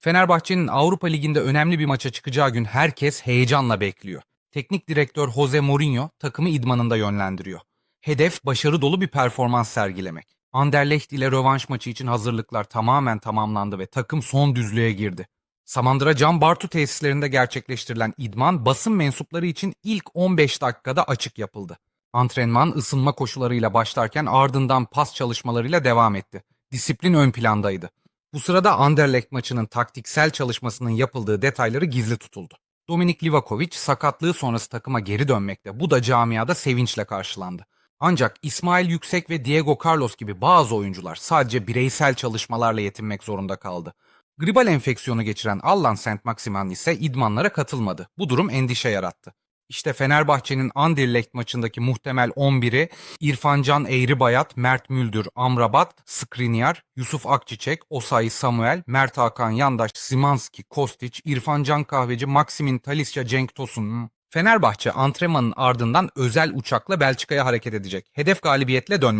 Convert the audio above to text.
Fenerbahçe'nin Avrupa Ligi'nde önemli bir maça çıkacağı gün herkes heyecanla bekliyor. Teknik direktör Jose Mourinho takımı idmanında yönlendiriyor. Hedef başarı dolu bir performans sergilemek. Anderlecht ile rövanş maçı için hazırlıklar tamamen tamamlandı ve takım son düzlüğe girdi. Samandıra Can Bartu tesislerinde gerçekleştirilen idman basın mensupları için ilk 15 dakikada açık yapıldı. Antrenman ısınma koşularıyla başlarken ardından pas çalışmalarıyla devam etti. Disiplin ön plandaydı. Bu sırada Anderlecht maçının taktiksel çalışmasının yapıldığı detayları gizli tutuldu. Dominik Livakovic sakatlığı sonrası takıma geri dönmekte. Bu da camiada sevinçle karşılandı. Ancak İsmail Yüksek ve Diego Carlos gibi bazı oyuncular sadece bireysel çalışmalarla yetinmek zorunda kaldı. Gribal enfeksiyonu geçiren Allan Saint-Maximin ise idmanlara katılmadı. Bu durum endişe yarattı. İşte Fenerbahçe'nin Anderlecht maçındaki muhtemel 11'i İrfancan Eğribayat, Mert Müldür, Amrabat, Skriniar, Yusuf Akçiçek, Osayi Samuel, Mert Hakan Yandaş, Simanski, Kostić, İrfancan Kahveci, Maksimin Talisca, Cenk Tosun. Fenerbahçe antrenmanın ardından özel uçakla Belçika'ya hareket edecek. Hedef galibiyetle dönmek.